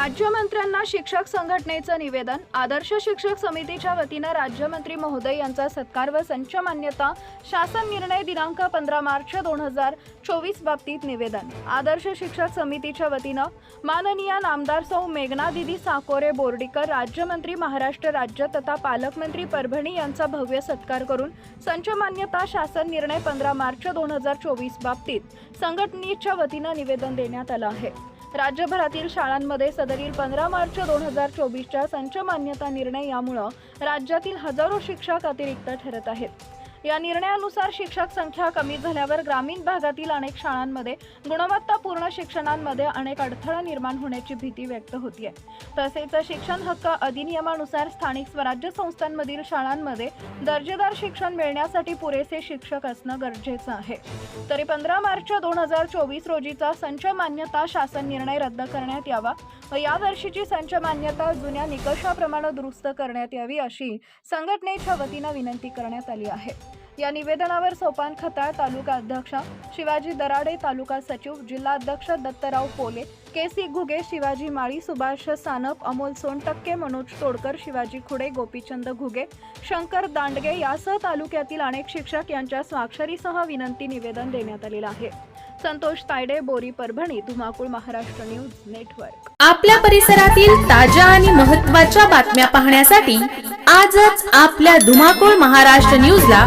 राज्यमंत्र्यांना शिक्षक संघटनेचं निवेदन. आदर्श शिक्षक समितीच्या वतीनं राज्यमंत्री महोदय यांचा सत्कार व संच मान्यता. शासन निर्णय दिनांक पंधरा मार्च दोन हजार चोवीस बाबतीत निवेदन. आदर्श शिक्षक समितीच्या वतीनं माननीय नामदार सौ मेघनादिदी साकोरे बोर्डीकर राज्यमंत्री महाराष्ट्र राज्य तथा पालकमंत्री परभणी यांचा भव्य सत्कार करून संच मान्यता शासन निर्णय पंधरा मार्च दोन हजार चोवीस बाबतीत संघटनेच्या वतीनं निवेदन देण्यात आलं आहे. राज्यभरातील शाळांमध्ये सदरील पंधरा मार्च दोन हजार चोवीसच्या संच मान्यता निर्णय यामुळं राज्यातील हजारो शिक्षक अतिरिक्त ठरत आहेत. या निर्णयानुसार शिक्षक संख्या कमी झाल्यावर ग्रामीण भागातील अनेक शाळांमध्ये गुणवत्तापूर्ण शिक्षणांमध्ये अनेक अडथळा निर्माण होण्याची भीती व्यक्त होतीये. तसेच शिक्षण हक्क अधिनियमानुसार स्थानिक स्वराज्य संस्थांमधील शाळांमध्ये दर्जेदार शिक्षण मिळण्यासाठी पुरेसे शिक्षक असणं गरजेचं आहे. तरी पंधरा मार्च दोन हजार चोवीस रोजीचा संच मान्यता शासन निर्णय रद्द करण्यात यावा. व यावर्षीची संच मान्यता जुन्या निकषाप्रमाणे दुरुस्त करण्यात यावी अशी संघटनेच्या वतीनं विनंती करण्यात आली आहे. या निवेदनावर सोपान खताळ तालुका अध्यक्ष शिवाजी दराडे तालुका सचिव जिल्हाध्यक्ष दत्तराव पोले के सी घुगे शिवाजी माळी सुभाष सानप अमोल सोनटक्के मनोज तोडकर शिवाजी खुडे गोपीचंद घुगे शंकर दांडगे यासह तालुक्यातील अनेक शिक्षक यांच्या स्वाक्षरीसह विनंती निवेदन देण्यात आलेलं आहे. संतोष तायडे बोरी परभणी धुमाकूळ महाराष्ट्र न्यूज नेटवर्क. आपल्या परिसरातील ताज्या आणि महत्त्वाच्या बातम्या पाहण्यासाठी आजच आपल्या धुमाकूळ महाराष्ट्र न्यूजला